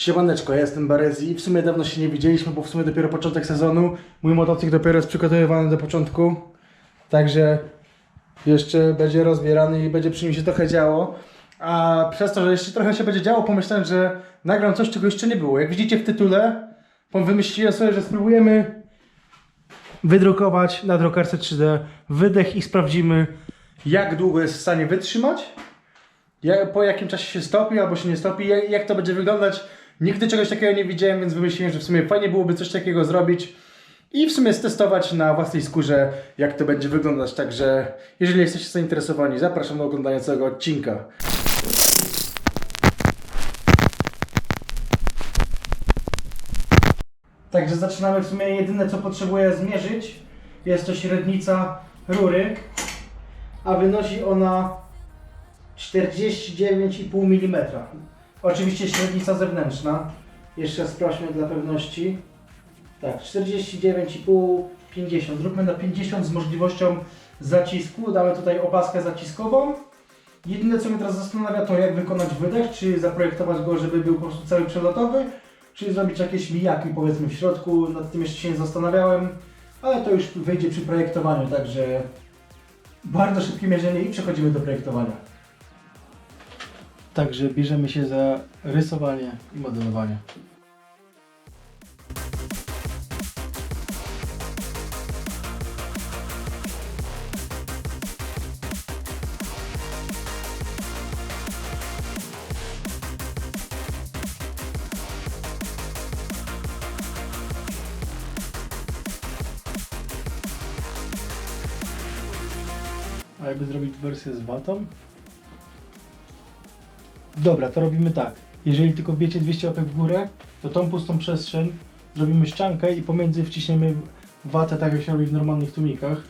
Siemaneczko, ja jestem Barezi i w sumie dawno się nie widzieliśmy, bo w sumie dopiero początek sezonu. Mój motocykl dopiero jest przygotowywany do początku. Także jeszcze będzie rozbierany i będzie przy nim się trochę działo. A przez to, że jeszcze trochę się będzie działo, pomyślałem, że nagram coś, czego jeszcze nie było. Jak widzicie w tytule, wymyśliłem sobie, że spróbujemy wydrukować na drukarce 3D wydech i sprawdzimy, jak długo jest w stanie wytrzymać po jakim czasie się stopi albo się nie stopi, jak to będzie wyglądać. Nigdy czegoś takiego nie widziałem, więc wymyśliłem, że w sumie fajnie byłoby coś takiego zrobić i w sumie stestować na własnej skórze, jak to będzie wyglądać. Także jeżeli jesteście zainteresowani, zapraszam do oglądania całego odcinka. Także zaczynamy w sumie jedyne co potrzebuję zmierzyć jest to średnica rury, a wynosi ona 49,5 mm. Oczywiście średnica zewnętrzna. Jeszcze sprawdźmy dla pewności. Tak, 49,5, 50. Zróbmy na 50 z możliwością zacisku. Damy tutaj opaskę zaciskową. Jedyne co mnie teraz zastanawia to jak wykonać wydech, czy zaprojektować go, żeby był po prostu cały przelotowy, czy zrobić jakieś mijaki powiedzmy w środku. Nad tym jeszcze się nie zastanawiałem, ale to już wyjdzie przy projektowaniu, także bardzo szybkie mierzenie i przechodzimy do projektowania. Także bierzemy się za rysowanie i modelowanie. A jakby zrobić wersję z watą? Dobra, to robimy tak. Jeżeli tylko wbiecie 200 łapek w górę, to tą pustą przestrzeń zrobimy ściankę i pomiędzy wciśniemy watę, tak jak się robi w normalnych tłumikach.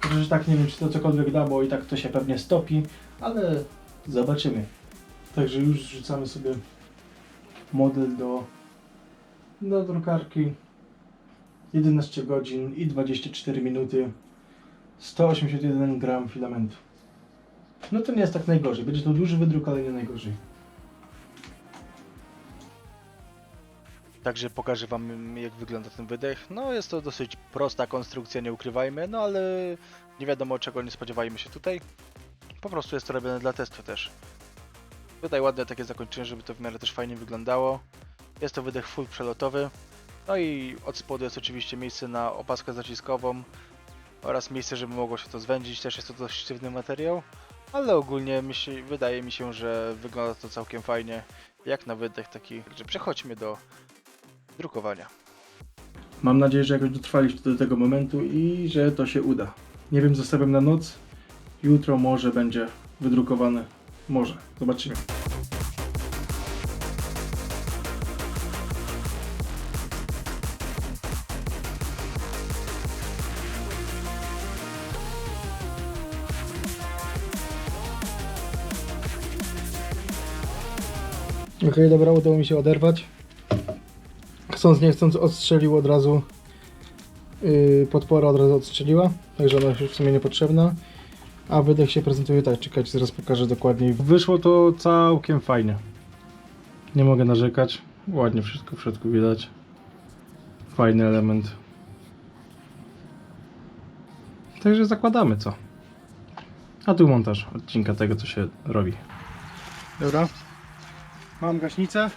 Także tak nie wiem, czy to cokolwiek da, bo i tak to się pewnie stopi, ale zobaczymy. Także już rzucamy sobie model do, do drukarki. 11 godzin i 24 minuty. 181 gram filamentu. No to nie jest tak najgorzej. Będzie to duży wydruk, ale nie najgorzej. Także pokażę Wam jak wygląda ten wydech. No jest to dosyć prosta konstrukcja, nie ukrywajmy, no ale nie wiadomo czego nie spodziewajmy się tutaj. Po prostu jest to robione dla testu też. Tutaj ładne takie zakończenie, żeby to w miarę też fajnie wyglądało. Jest to wydech full przelotowy. No i od spodu jest oczywiście miejsce na opaskę zaciskową oraz miejsce, żeby mogło się to zwędzić. Też jest to dość sztywny materiał. Ale ogólnie myśl, wydaje mi się, że wygląda to całkiem fajnie. Jak na wydech taki. Także przechodźmy do drukowania. Mam nadzieję, że jakoś dotrwaliście do tego momentu i że to się uda. Nie wiem, zostawiam na noc. Jutro może będzie wydrukowane. Może. Zobaczymy. Okej, dobra, udało mi się oderwać. Chcąc nie chcąc odstrzelił od razu yy, podpora od razu odstrzeliła, także ona już w sumie niepotrzebna. A wydech się prezentuje tak, czekajcie, zaraz pokażę dokładniej. Wyszło to całkiem fajnie. Nie mogę narzekać. Ładnie wszystko w środku widać. Fajny element. Także zakładamy co. A tu montaż odcinka tego co się robi. Dobra. Mam gaśnicę.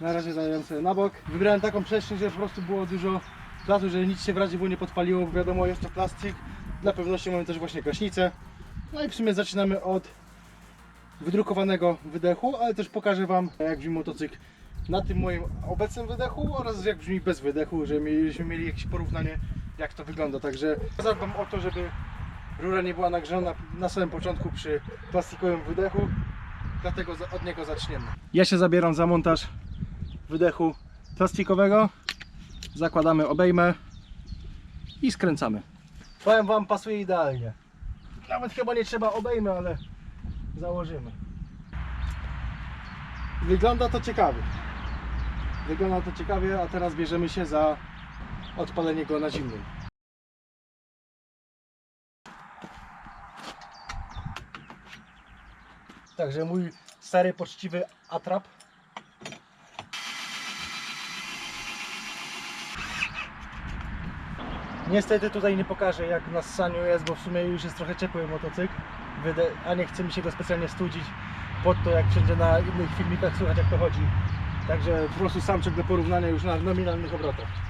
Na razie zajęłem sobie na bok. Wybrałem taką przestrzeń, żeby po prostu było dużo czasu, żeby nic się w razie było nie podpaliło, bo wiadomo jest to plastik. Dla pewności mamy też właśnie gaśnicę. No i w sumie zaczynamy od wydrukowanego wydechu, ale też pokażę Wam jak brzmi motocykl na tym moim obecnym wydechu oraz jak brzmi bez wydechu, żebyśmy mieli jakieś porównanie jak to wygląda. Także zadbam o to, żeby rura nie była nagrzana na samym początku przy plastikowym wydechu, dlatego od niego zaczniemy. Ja się zabieram za montaż wydechu plastikowego. Zakładamy obejmę i skręcamy. Powiem Wam, pasuje idealnie. Nawet chyba nie trzeba obejmy, ale założymy. Wygląda to ciekawie. Wygląda to ciekawie, a teraz bierzemy się za odpalenie go na zimnym. Także mój stary, poczciwy atrap. Niestety tutaj nie pokażę jak na ssaniu jest, bo w sumie już jest trochę ciepły motocykl, a nie chce mi się go specjalnie studzić pod to, jak wszędzie na innych filmikach słychać jak to chodzi. Także po prostu samczyk do porównania już na nominalnych obrotach.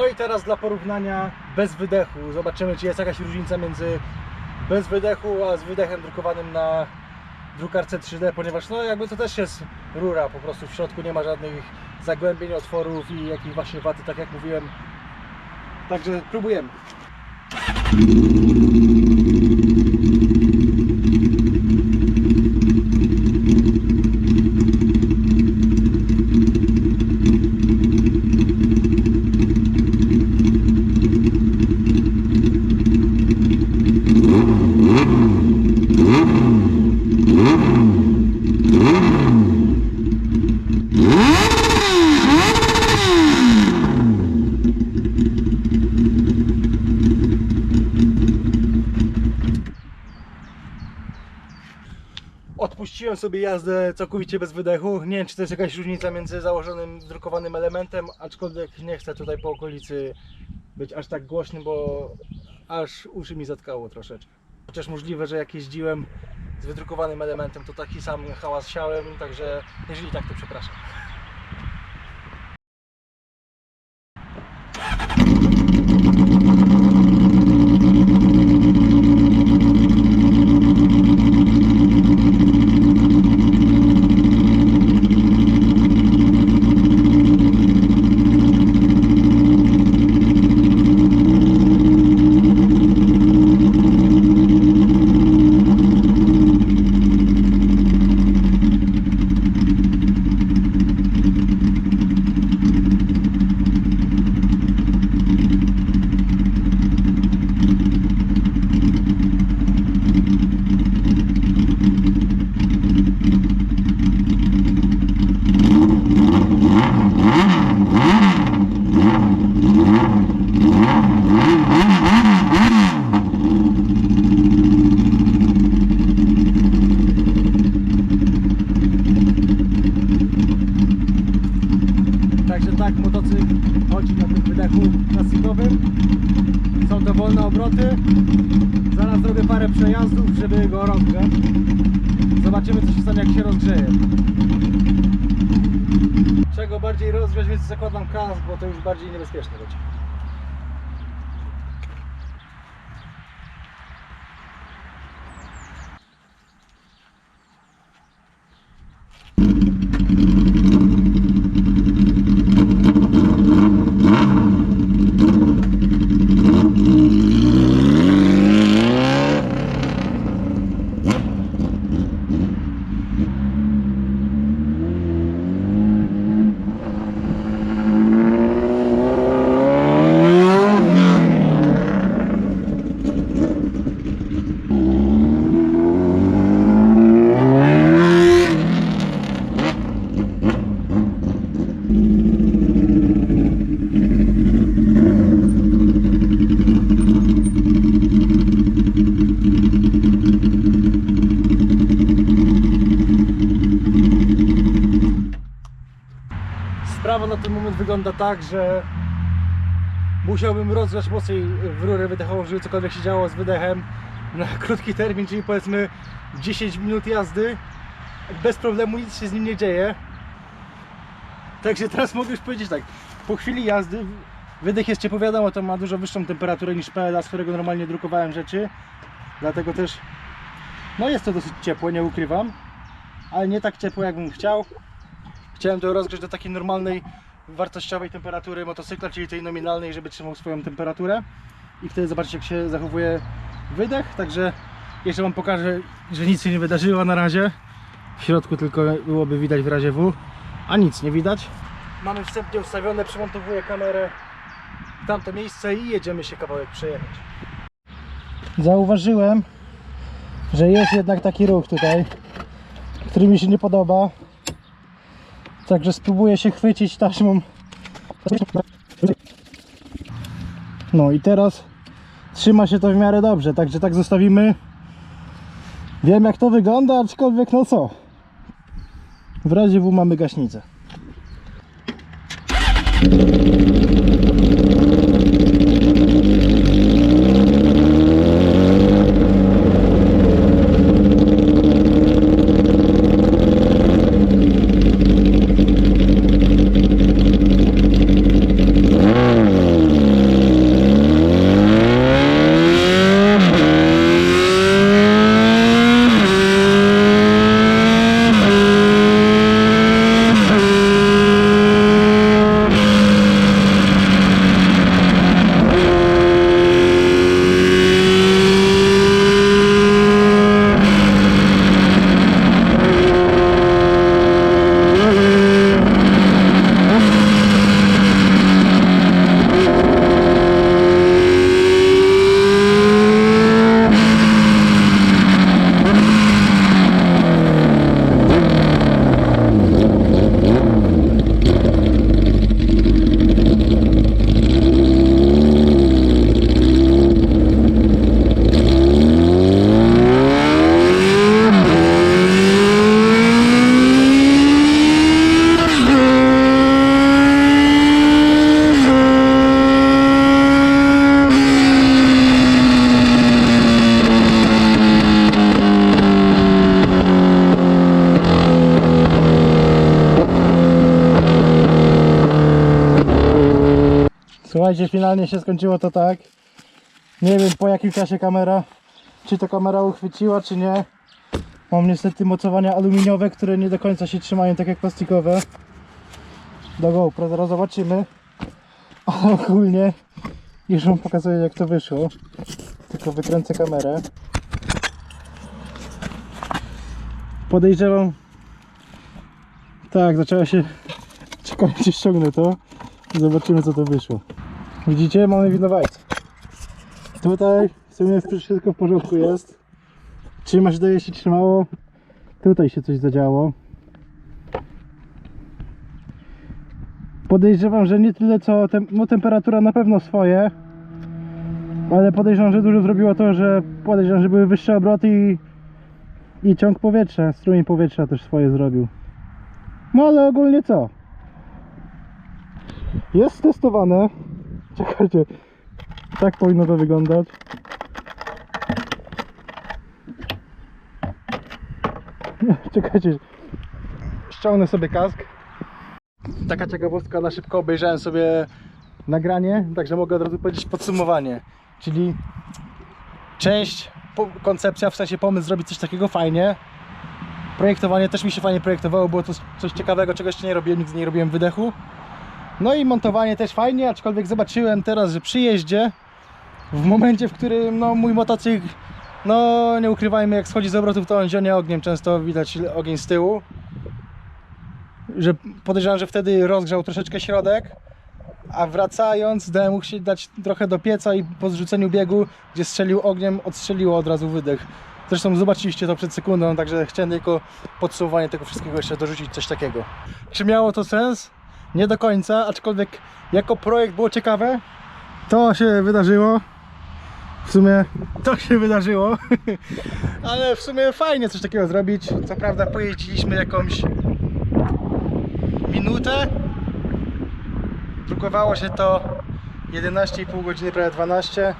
No i teraz dla porównania bez wydechu. Zobaczymy, czy jest jakaś różnica między bez wydechu, a z wydechem drukowanym na drukarce 3D, ponieważ no jakby to też jest rura, po prostu w środku nie ma żadnych zagłębień, otworów i jakiejś właśnie waty, tak jak mówiłem. Także próbujemy. Odpuściłem sobie jazdę całkowicie bez wydechu. Nie wiem, czy to jest jakaś różnica między założonym drukowanym elementem, aczkolwiek nie chcę tutaj po okolicy być aż tak głośny, bo aż uszy mi zatkało troszeczkę. Chociaż możliwe, że jak jeździłem z wydrukowanym elementem, to taki sam hałas siałem, także jeżeli tak, to przepraszam. Także tak, motocykl chodzi na tym wydechu klasikowym. Są to wolne obroty. Zaraz zrobię parę przejazdów, żeby go rozgrzać. Zobaczymy co się stanie jak się rozgrzeje. Czego bardziej rozgrzać, więc zakładam kask, bo to już bardziej niebezpieczne będzie. Sprawa na ten moment wygląda tak, że musiałbym rozgrzać mocniej w rurę wydechową, żeby cokolwiek się działo z wydechem na krótki termin, czyli powiedzmy 10 minut jazdy. Bez problemu nic się z nim nie dzieje. Także teraz mogę już powiedzieć tak, po chwili jazdy wydech jest ciepły, wiadomo, to ma dużo wyższą temperaturę niż PLA, z którego normalnie drukowałem rzeczy. Dlatego też, no jest to dosyć ciepłe, nie ukrywam, ale nie tak ciepłe jakbym chciał. Chciałem to rozgrzać do takiej normalnej wartościowej temperatury motocykla, czyli tej nominalnej, żeby trzymał swoją temperaturę. I wtedy zobaczycie jak się zachowuje wydech. Także jeszcze Wam pokażę, że nic się nie wydarzyło na razie. W środku tylko byłoby widać w razie W, a nic nie widać. Mamy wstępnie ustawione, przymontowuję kamerę w tamto miejsce i jedziemy się kawałek przejechać. Zauważyłem, że jest jednak taki ruch tutaj, który mi się nie podoba. Także spróbuję się chwycić taśmą. No i teraz trzyma się to w miarę dobrze, także tak zostawimy. Wiem jak to wygląda, aczkolwiek no co. W razie W mamy gaśnicę. Słuchajcie, finalnie się skończyło to tak. Nie wiem po jakim czasie kamera, czy to kamera uchwyciła, czy nie. Mam niestety mocowania aluminiowe, które nie do końca się trzymają tak jak plastikowe. Do GoPro, zaraz zobaczymy. Ale ogólnie już wam pokazuję jak to wyszło. Tylko wykręcę kamerę. Podejrzewam. Tak, zaczęła się. Czekajcie, ściągnę to. Zobaczymy co to wyszło. Widzicie, mamy winowajcę. Tutaj w sumie wszystko w porządku jest. Trzymać daje się trzymało. Tutaj się coś zadziało. Podejrzewam, że nie tyle co tem no, temperatura na pewno swoje. Ale podejrzewam, że dużo zrobiło to, że podejrzewam, że były wyższe obroty i, i ciąg powietrza, strumień powietrza też swoje zrobił. No ale ogólnie co? Jest testowane. Czekajcie. Tak powinno to wyglądać. Czekajcie. Ściągnę sobie kask. Taka ciekawostka na szybko obejrzałem sobie nagranie, także mogę od razu powiedzieć podsumowanie. Czyli część, koncepcja, w sensie pomysł zrobić coś takiego fajnie. Projektowanie też mi się fajnie projektowało, było to coś ciekawego, czego jeszcze nie robiłem, nigdy nie robiłem wydechu. No i montowanie też fajnie, aczkolwiek zobaczyłem teraz, że przy jeździe, w momencie, w którym no, mój motocykl, no nie ukrywajmy, jak schodzi z obrotów, to on zionie ogniem, często widać ogień z tyłu. Że podejrzewam, że wtedy rozgrzał troszeczkę środek, a wracając dałem mu się dać trochę do pieca i po zrzuceniu biegu, gdzie strzelił ogniem, odstrzeliło od razu wydech. Zresztą zobaczyliście to przed sekundą, także chciałem tylko podsumowanie tego wszystkiego jeszcze dorzucić coś takiego. Czy miało to sens? Nie do końca, aczkolwiek jako projekt było ciekawe. To się wydarzyło. W sumie to się wydarzyło. Ale w sumie fajnie coś takiego zrobić. Co prawda pojeździliśmy jakąś minutę. Drukowało się to 11,5 godziny, prawie 12.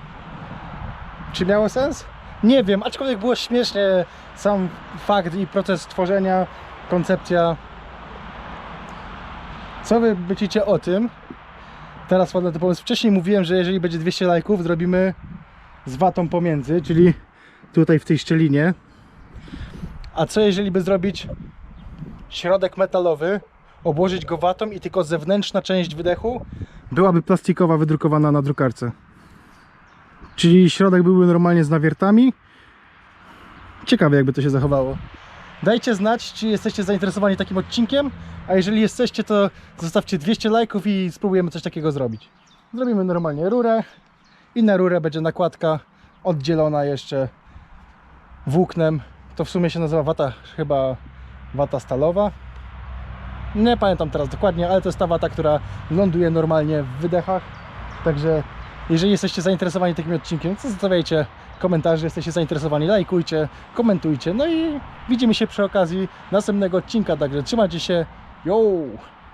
Czy miało sens? Nie wiem, aczkolwiek było śmiesznie sam fakt i proces tworzenia, koncepcja co wy myślicie o tym? Teraz padł na ten pomysł. Wcześniej mówiłem, że jeżeli będzie 200 lajków, zrobimy z watą pomiędzy, czyli tutaj w tej szczelinie. A co jeżeli by zrobić środek metalowy, obłożyć go watą i tylko zewnętrzna część wydechu byłaby plastikowa, wydrukowana na drukarce. Czyli środek byłby normalnie z nawiertami. Ciekawe jakby to się zachowało. Dajcie znać, czy jesteście zainteresowani takim odcinkiem, a jeżeli jesteście, to zostawcie 200 lajków i spróbujemy coś takiego zrobić. Zrobimy normalnie rurę i na rurę będzie nakładka oddzielona jeszcze włóknem. To w sumie się nazywa wata, chyba wata stalowa. Nie pamiętam teraz dokładnie, ale to jest ta wata, która ląduje normalnie w wydechach. Także jeżeli jesteście zainteresowani takim odcinkiem, to zostawiajcie komentarze, jesteście zainteresowani, lajkujcie, komentujcie. No i widzimy się przy okazji następnego odcinka, także trzymajcie się. Yo!